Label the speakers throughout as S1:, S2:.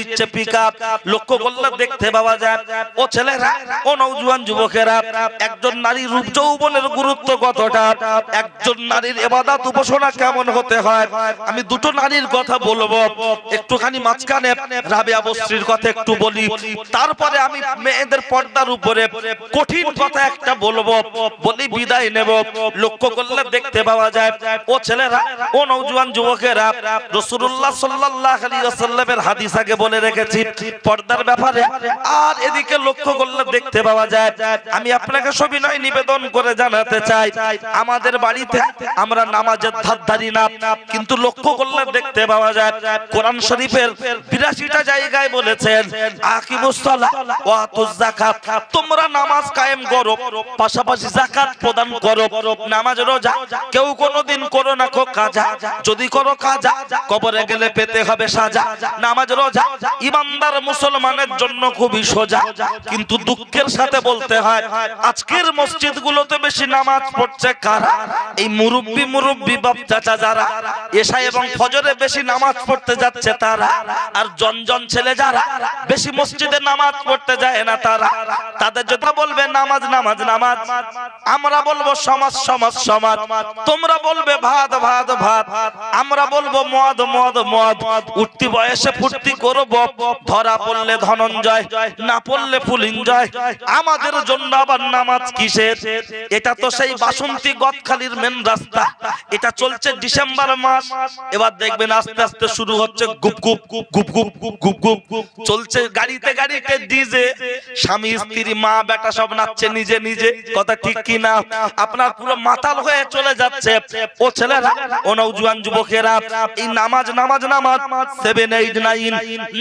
S1: দিচ্ছে পিকআপ লক্ষ্য করলে দেখতে পাওয়া যায়, ও ছেলেরা, ও নওজোয়ান যুবকেরা, একজন নারী রূপ যৌবনের গুরুত্ব কতটা? একজন নারীর এবাদত উপাসনা কেমন হতে হয়? আমি দুটো নারীর কথা বলব। একটুখানি মাঝখানে রাবিয়া বস্ত্রীর কথা একটু বলি। তারপরে আমি মেয়েদের পর্দার উপরে কঠিন কথা একটা বলব, বলি বিদায় নেব। লক্ষ্য করলে দেখতে পাওয়া যায়, ও ছেলেরা, ও নওজোয়ান যুবকেরা, রাসূলুল্লাহ সাল্লাল্লাহু আলাইহি ওয়াসাল্লামের হাদিস আগে বলে। রেখেছি, পর্দার ব্যাপারে। আর এদিকে লক্ষ্য করলে দেখতে পাওয়া যায়, আমি আপনাকে সবিনয় নিবেদন করে জানাতে চাই, আমাদের বাড়িতে আমরা নামাজের ধার ধারি না, কিন্তু লক্ষ্য করলে দেখতে পাওয়া যায়, কোরআন শরীফের বিরাশিটা জায়গায় বলেছেন তোমরা নামাজ কায়েম করো, পাশাপাশি যাকাত প্রদান করো, নামাজ রোজা কেউ কোনোদিন করো না কাজা, যদি করো কাজা, কবরে গেলে পেতে হবে সাজা, নামাজ রোজা ইমানদার মুসলমানের জন্য খুবই সোজা। কিন্তু দুঃখের সাথে বলতে হয়, আজকের মসজিদগুলোতে বেশি নামাজ পড়ছে কারা? এই মুরব্বি মুরব্বি বাপ চাচা যারা এশা এবং ফজরে বেশি নামাজ পড়তে যাচ্ছে তারা, আর জনজন ছেলে যারা, বেশি মসজিদে নামাজ পড়তে যায় না তারা। তাদের যদি বলবে, নামাজ নামাজ নামাজ। আমরা বলব, সমাজ সমাজ সমাজ। তোমরা বলবে, ভাত ভাত ভাত। আমরা বলব, মদ মদ মদ। উঠতি বয়সে ফুর্তি ধরা পড়লে ধনঞ্জয়, না পড়লে ফুলিঞ্জয়। আমাদের জন্য আবার নামাজ কিসের? এটা তো সেই বাসন্তী গদখালির মেন রাস্তা। এটা চলছে ডিসেম্বর মাস। এবার দেখবেন আস্তে আস্তে শুরু হচ্ছে গুপগুপ গুপগুপ গুপগুপ চলছে গাড়িতে গাড়িতে ডিজে স্বামী, স্ত্রী, মা, বেটা সব নাচছে নিজে নিজে। কথা ঠিক কি না আপনার পুরো মাতাল হয়ে চলে যাচ্ছে। ও ছেলেরা, ও নৌজুয়ান যুবকেরা, এই নামাজ নামাজ নামাজ। সেভেন এইট নাইন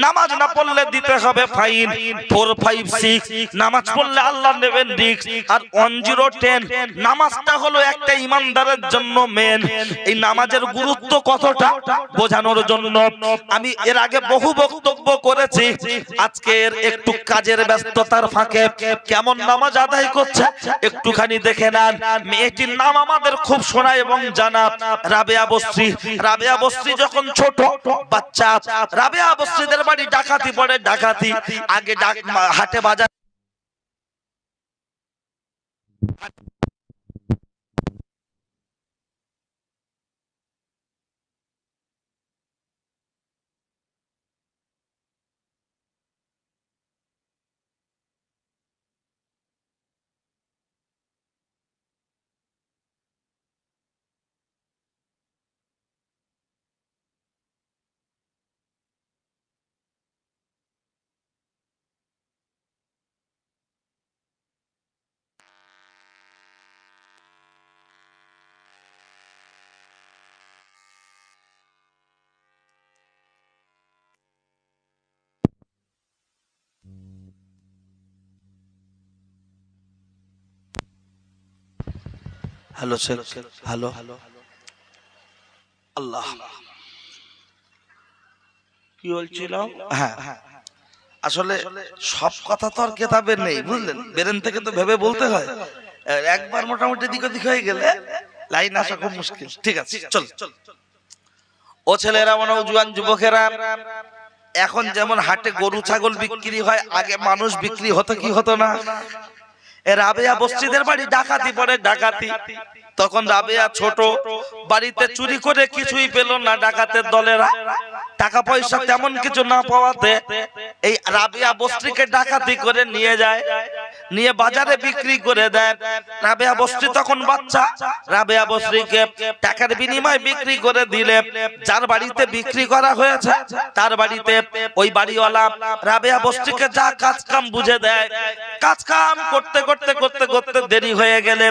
S1: নামাজ না পড়লে দিতে হবে ফাইন। ফোর ফাইভ সিক্স নামাজ পড়লে আল্লাহ নেবেন রিক্স আর ওয়ান জিরো টেন নামাজটা হলো একটা ইমানদারের জন্য মেন এই নামাজের গুরুত্ব কতটা বোঝানোর জন্য? আমি এর আগে বহু বক্তব্য করেছি। আজকের একটু কাজের ব্যস্ততার ফাঁকে কেমন নামাজ আদায় করছে একটুখানি দেখে নেন। মেয়েটির নাম আমাদের খুব শোনা এবং জানা। রাবেয়া বস্ত্রী। রাবেয়া বস্ত্রী যখন ছোট, বাচ্চা। রাবেয়া বস্ত্রীদের বাড়ি ডাকাতি পড়ে ডাকাতি আগে হাটে বাজার হ্যালো স্যার হ্যালো হ্যালো আল্লাহ। কি বলছিল? হ্যাঁ। আসলে সব কথা তো আর কেতাবে নেই, বুঝলেন? বেরেন থেকে তো ভেবে বলতে হয়। একবার মোটামুটি দিক ওদিক হয়ে গেলে লাইন আসা খুব মুশকিল। ঠিক আছে, চল। ও ছেলেরা মনে জুয়ান যুবকেরা, এখন যেমন হাটে গরু, ছাগল বিক্রি হয়, আগে মানুষ বিক্রি হতো কি হতো না? রাবেয়া বস্তিদের বাড়ি ডাকাতি পড়ে ডাকাতি তখন রাবেয়া ছোট বাড়িতে চুরি করে কিছুই পেল না ডাকাতের দলেরা। টাকা পয়সা তেমন কিছু না পাওয়াতে এই রাবেয়া বস্তিকে ডাকাতি করে নিয়ে যায়। নিয়ে বাজারে বিক্রি করে দেয়। রাবেয়া বস্ত্রী তখন বাচ্চা। রাবেয়া বস্ত্রীকে টাকার বিনিময়ে বিক্রি করে দিলে যার বাড়িতে বিক্রি করা হয়েছে তার বাড়িতে ওই বাড়িওয়ালা রাবেয়া বস্ত্রীকে যা কাজ কাম বুঝে দেয়। কাজ কাম করতে করতে করতে করতে দেরি হয়ে গেলে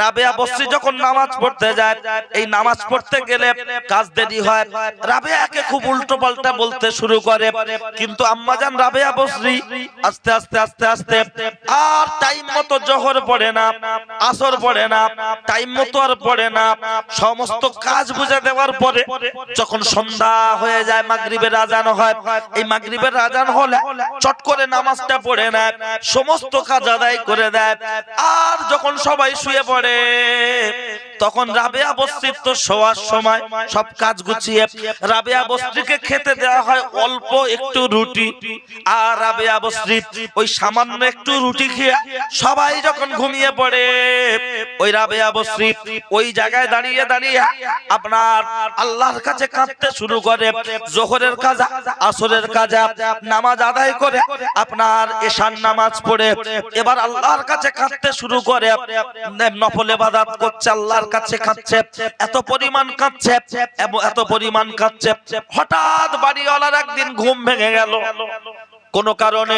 S1: রাবেয়া বস্ত্রী যখন নামাজ পড়তে যায় এই নামাজ পড়তে গেলে কাজ দেরি হয়। রাবেয়াকে খুব উল্টো পাল্টা বলতে শুরু করে কিন্তু আম্মাজান রাবেয়া বস্ত্রী আস্তে আস্তে আস্তে আস্তে আর টাইম মতো জহর পড়ে না, আসর পড়ে না টাইম মতো আর পড়ে না। সমস্ত কাজ বুঝে দেওয়ার পরে যখন সন্ধ্যা হয়ে যায়, মাগরিবের আজান হয়, এই মাগরিবের আজান হলে চট করে নামাজটা পড়ে না সমস্ত কাজ আদায় করে দেয়। আর যখন সবাই শুয়ে পড়ে তখন রাবেয়া বস্তির তো শোয়ার সময় সব কাজ গুছিয়ে রাবেয়া বস্তিকে খেতে দেওয়া হয় অল্প একটু রুটি। আর রাবেয়া বস্তি ওই সামান্য একটু রুটি খেয়ে সবাই যখন ঘুমিয়ে পড়ে, ওই রাবেয়া বস্তি ওই জায়গায় দাঁড়িয়ে দাঁড়িয়ে আপনার আল্লাহর কাছে কাঁদতে শুরু করে, জোহরের কাজা, আসরের কাজা, নামাজ আদায় করে আপনার এশান নামাজ পড়ে। এবার আল্লাহর কাছে কাঁদতে শুরু করে, নফল ইবাদত করছে আল্লাহর কাছে কাঁদছে এত পরিমাণ কাঁদছে এবং এত পরিমাণ কাঁদছে হঠাৎ বাড়িওয়ালার একদিন ঘুম ভেঙে গেল। কোন কারণে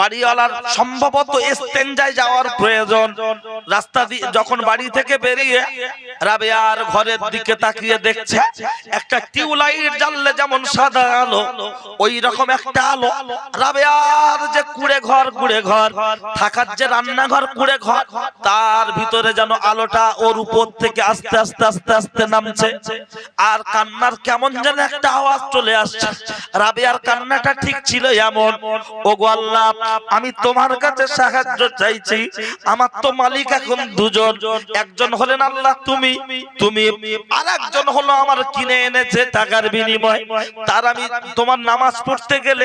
S1: বাড়িওয়ালার সম্ভবত এস্তেঞ্জায় যাওয়ার প্রয়োজন। রাস্তা দিয়ে যখন বাড়ি থেকে বেরিয়ে রাবেয়ার ঘরের দিকে তাকিয়ে দেখছে, একটা টিউলাইট জ্বাললে যেমন সাদা আলো ওই রকম একটা আলো। রাবেয়ার যে কুড়ে ঘর কুড়ে ঘর, থাকার যে রান্নাঘর, কুড়ে ঘর, তার ভিতরে যেন আলোটা ওর উপর থেকে আস্তে আস্তে আস্তে আস্তে নামছে। আর কান্নার কেমন যেন একটা আওয়াজ চলে আসছে। রাবেয়ার কান্নাটা ঠিক ছিল এমন আমি তোমার কাছে সাহায্য চাইছি। আমার তো মালিক এখন দুজন। একজন হলেন আল্লাহ তুমি। তুমি আর একজন হলো আমার কিনে এনেছে টাকার বিনিময়। তার আমি তোমার নামাজ পড়তে গেলে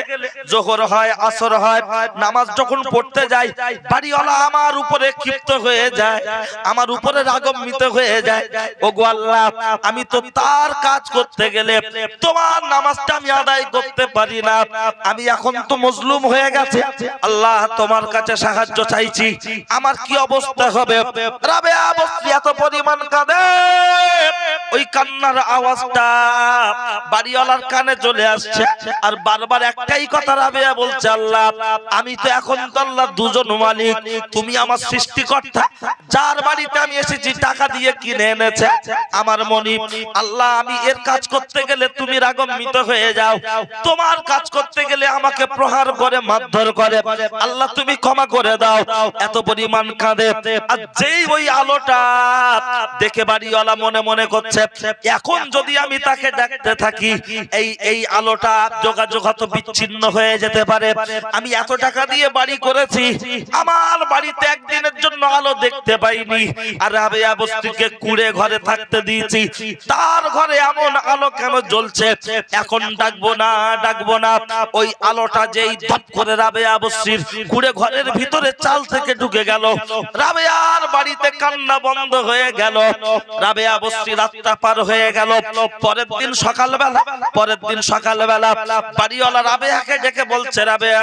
S1: জোহর হয়, আসর হয়, নামাজ যখন পড়তে যাই, বাড়িওয়ালা আমার উপরে ক্ষিপ্ত হয়ে যায়, আমার উপরে রাগম্বিত হয়ে যায়। ও গো আল্লাহ, আমি তো তার কাজ করতে গেলে তোমার নামাজটা আমি আদায় করতে পারি না। আমি এখন তো মজলুম হয়ে গেছে। আল্লাহ তোমার কাছে সাহায্য চাইছি। আমার কি অবস্থা হবে? বস্তি এত পরিমাণ কাঁদে। ওই কান্নার আওয়াজটা বাড়িওয়ালার কানে চলে আসছে। আর বারবার একটাই কথা রাবেয়া বলছে, আল্লাহ, আমি তো এখন তো আল্লাহ দুজন মালিক। তুমি আমার সৃষ্টিকর্তা। যার বাড়িতে আমি এসেছি, টাকা দিয়ে কিনে এনেছে। আমার মনি আল্লাহ, আমি এর কাজ করতে গেলে তুমি রাগম্বিত হয়ে যাও। তোমার কাজ করতে গেলে আমাকে প্রহার করে, মারধর করে। আল্লাহ, তুমি ক্ষমা করে দাও। এত পরিমাণ কাঁদে। আর যেই ওই আলোটা দেখে বাড়িওয়ালা মনে মনে করছে, এখন যদি আমি তাকে ডাকতে থাকি, এই এই আলোটা যোগাযোগ হয়তো বিচ্ছিন্ন হয়ে যেতে পারে। আমি এত টাকা দিয়ে বাড়ি করেছি, আমার বাড়িতে একদিনের জন্য আলো দেখতে পাইনি। আর রাবেয়া বস্তিকে কুড়ে ঘরে থাকতে দিয়েছি। তার ঘরে এমন আলো কেন জ্বলছে? এখন ডাকবো না ডাকবো না। ওই আলোটা যেই ধপ করে রাবেয়া বস্তির কুড়ে ঘরের ভিতরে চাল থেকে ঢুকে গেল। রাবেয়ার বাড়িতে কান্না বন্ধ হয়ে গেল। রাবেয়া বস্তি রাতটা পার হয়ে গেল। পরের দিন সকালবেলা, পরের দিন সকালবেলা বাড়িওয়ালা রাবেয়াকে ডেকে বলছে, রাবেয়া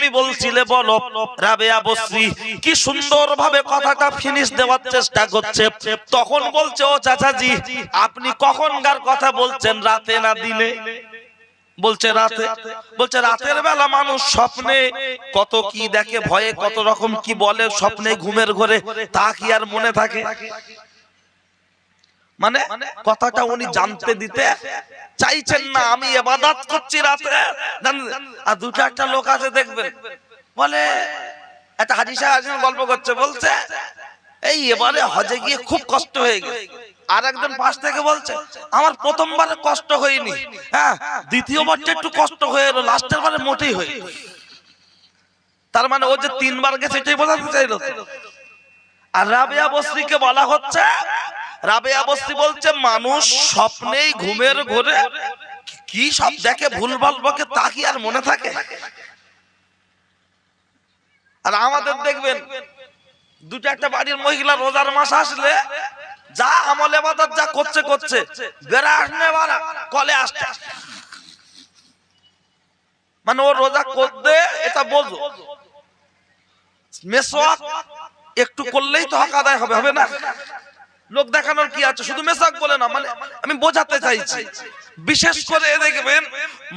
S1: বলছিলে বলো রাবেয়া বসরি কি সুন্দর ভাবে কথাটা ফিনিশ দেওয়ার চেষ্টা করছে। তখন বলছে, ও চাচাজি, আপনি কখনকার কথা বলছেন রাতে না দিনে? বলছে, রাতে। বলছে, রাতের বেলা মানুষ স্বপ্নে, কত কি দেখে, ভয়ে কত রকম কি বলে, স্বপ্নে ঘুমের ঘরে, তা কি আর মনে থাকে? মানে কথাটা উনি জানতে দিতে চাইছেন না আমি এবাদাত করছি রাতে। আর দুটো একটা লোক আছে দেখবেন। বলে একটা হাজি সাহেব আছেন, গল্প করছে বলছে এই এবারে হজে গিয়ে খুব কষ্ট হয়ে গেছে। আর একজন পাশ থেকে বলছে আমার প্রথমবারে কষ্ট হয়নি। হ্যাঁ দ্বিতীয়বারটা একটু কষ্ট হয়ে এলো লাস্টের বারে মোটেই হয়নি। তার মানে ও যে তিনবার গেছে এটাই বোঝাতে চাইলো। আর রাবিয়া বস্তিকে বলা হচ্ছে রাবেয়া বস্তি বলছে মানুষ স্বপ্নেই ঘুমের ঘরে কি সব দেখে ভুলভাল বকে তা কি আর মনে থাকে? আর আমাদের দেখবেন দুটো একটা বাড়ির মহিলা রোজার মাস আসলে যা আমলে বাদার যা করছে করছে বেড়া কলে আসতে মানে ও রোজা করতে এটা বোঝো। মেসওয়াক একটু করলেই তো হক আদায় হবে হবে না? লোক দেখানোর কি আছে? শুধু মেসাক বলে না মানে আমি বোঝাতে চাইছি। বিশেষ করে দেখবেন,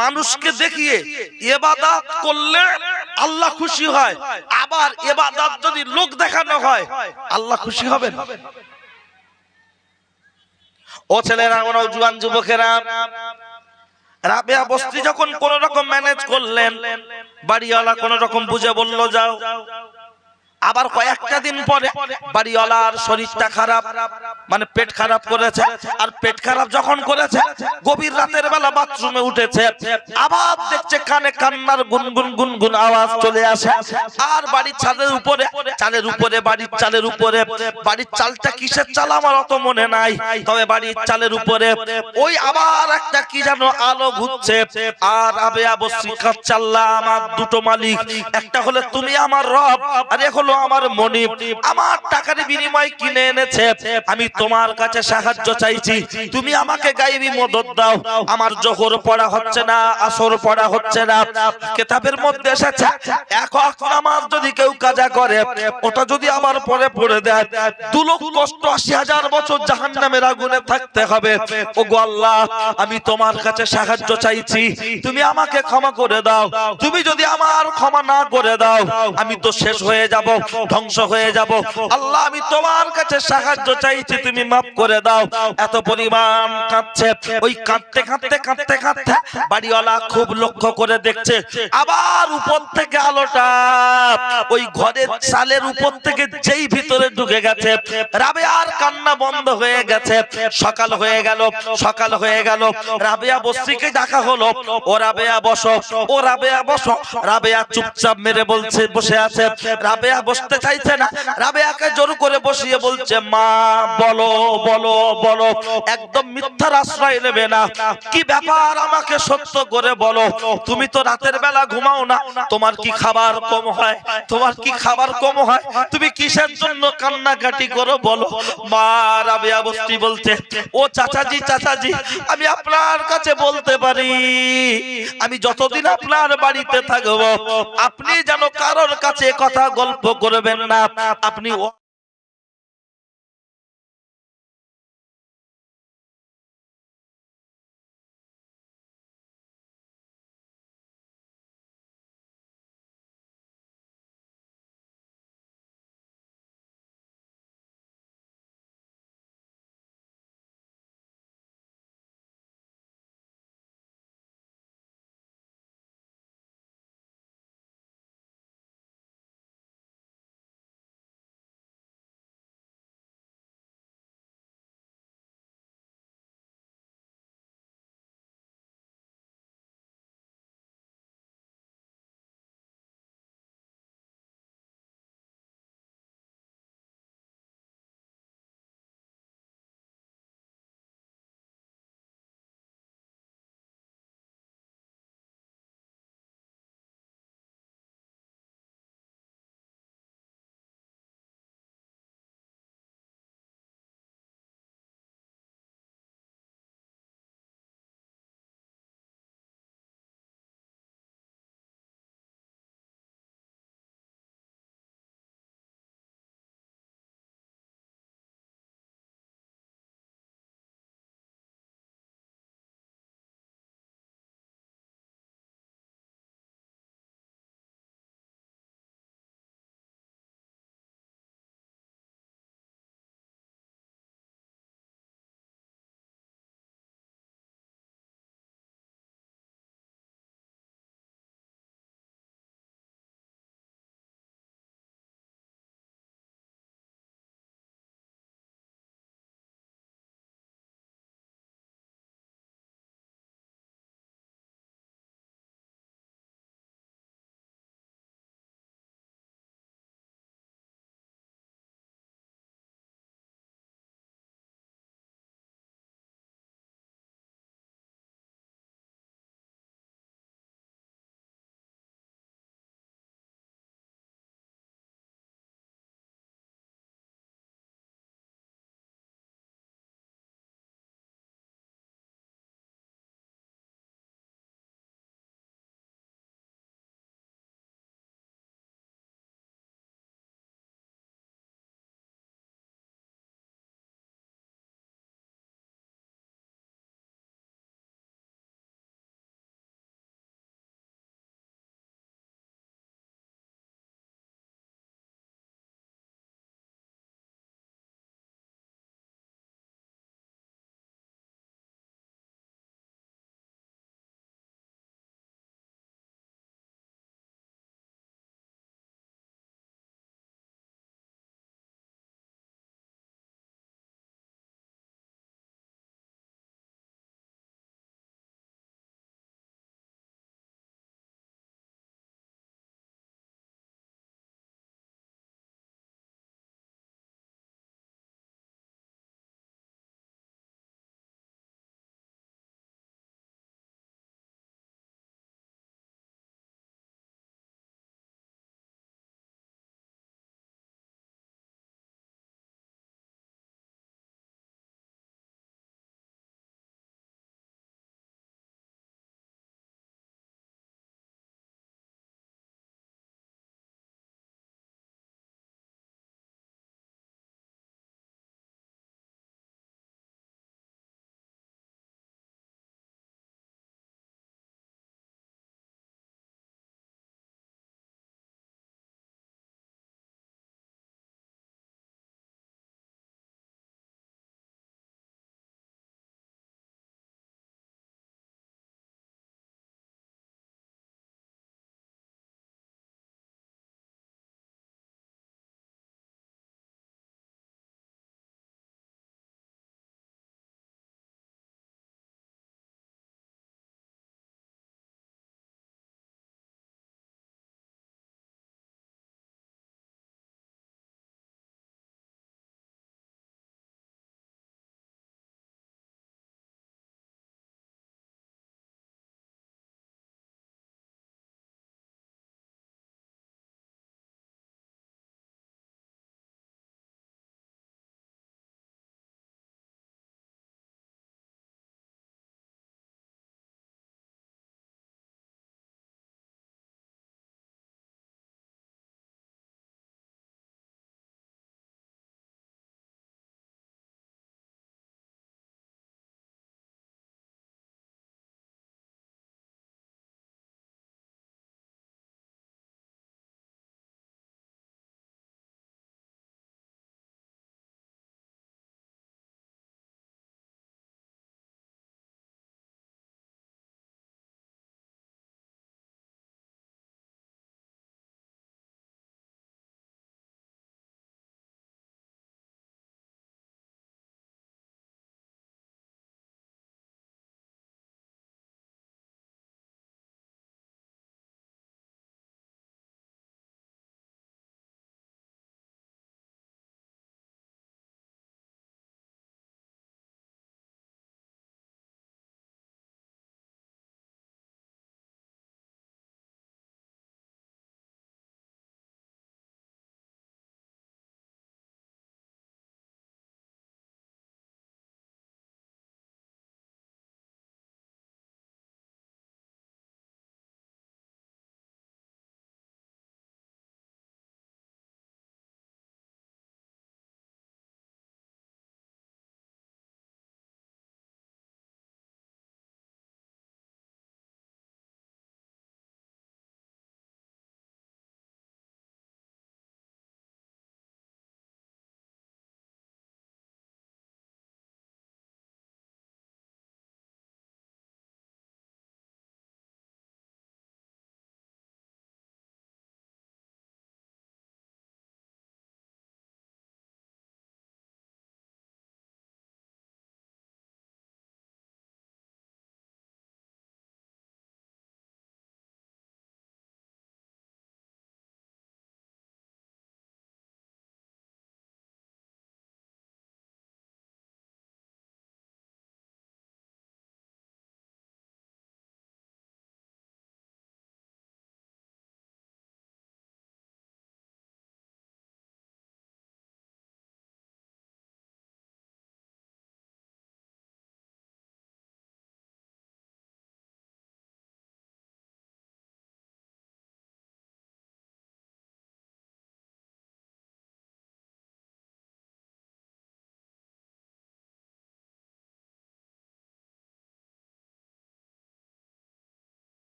S1: মানুষকে দেখিয়ে এবাদাত করলে আল্লাহ খুশি হয়। আবার এবাদাত যদি লোক দেখানো হয়, আল্লাহ খুশি হবেন। ও ছেলেরা ও জুয়ান যুবকেরা, রাবেয়া বস্তি যখন কোন রকম ম্যানেজ করলেন, বাড়িওয়ালা কোন রকম বুঝে বলল, যাও। আবার কয়েকটা দিন পরে বাড়িওয়ালার শরীরটা খারাপ মানে পেট খারাপ করেছে। আর পেট খারাপ যখন করেছে, গভীর রাতের বেলা বাথরুমে উঠেছে। আবার দেখছে কানে কান্নার গুনগুন গুনগুন আওয়াজ চলে আসে। আর বাড়ির ছাদের উপরে, চালের উপরে, বাড়ির চালের উপরে, বাড়ির চালটা কিসের চাল আমার অত মনে নাই। তবে বাড়ির চালের উপরে ওই আবার একটা কি যেন আলো ঘুরছে। আর আবে আবশ্যি চাল্লা, আমার দুটো মালিক, একটা হলে তুমি আমার রব, আর এক হলো আমার মনিব। আমার টাকার বিনিময় কিনে এনেছে। আমি তোমার কাছে সাহায্য চাইছি। তুমি আমাকে গাইবি মদত দাও। আমার জোহর পড়া হচ্ছে না, আসর পড়া হচ্ছে না। কেতাবের মধ্যে এসেছে, এক নামাজ যদি কেউ কাজা করে, ওটা যদি আবার পরে পড়ে দেয়, দু লক্ষ অষ্টআশি হাজার বছর জাহান্নামের আগুনে থাকতে হবে। ও আল্লাহ, আমি তোমার কাছে সাহায্য চাইছি। তুমি আমাকে ক্ষমা করে দাও। তুমি যদি আমার ক্ষমা না করে দাও, আমি তো শেষ হয়ে যাব। ধ্বংস হয়ে যাব। আল্লাহ, আমি তোমার কাছে সাহায্য চাইছি, তুমি মাফ করে দাও। এত পরিমাণ কাঁদছে। ওই কাঁদতে কাঁদতে কাঁদতে কাঁদতে বাড়িওয়ালা খুব লক্ষ্য করে দেখছে। আবার উপর থেকে আলোটা, ওই ঘরের চালের উপর থেকে যেই ভিতরে ঢুকে গেছে রাবে আর কান্না বন্ধ হয়ে গেছে। সকাল হয়ে গেল, সকাল হয়ে গেল। রাবেয়া বস্তিকে ডাকা হলো। ও রাবেয়া, বসো। ও রাবেয়া, বসো। রাবেয়া চুপচাপ মেরে বলছে, বসে আছে। রাবেয়া বসতে চাইছে না। রাবেয়াকে জোর করে বসিয়ে বলছে মা বলো বলো বলো একদম মিথ্যার আশ্রয় নেবে না। কি ব্যাপার আমাকে সত্য করে বলো? তুমি তো রাতের বেলা ঘুমাও না। তোমার কি খাবার কম হয়? তোমার কি খাবার কম হয়? তুমি কিসের জন্য কান্নাকাটি করো বলো? মা রাবেয়া বস্তি বলতে ও চাচাজি চাচাজি আমি আপনার কাছে বলতে পারি। আমি যতদিন আপনার বাড়িতে থাকব আপনি যেন কারোর কাছে কথা গল্প করবেন না। আপনি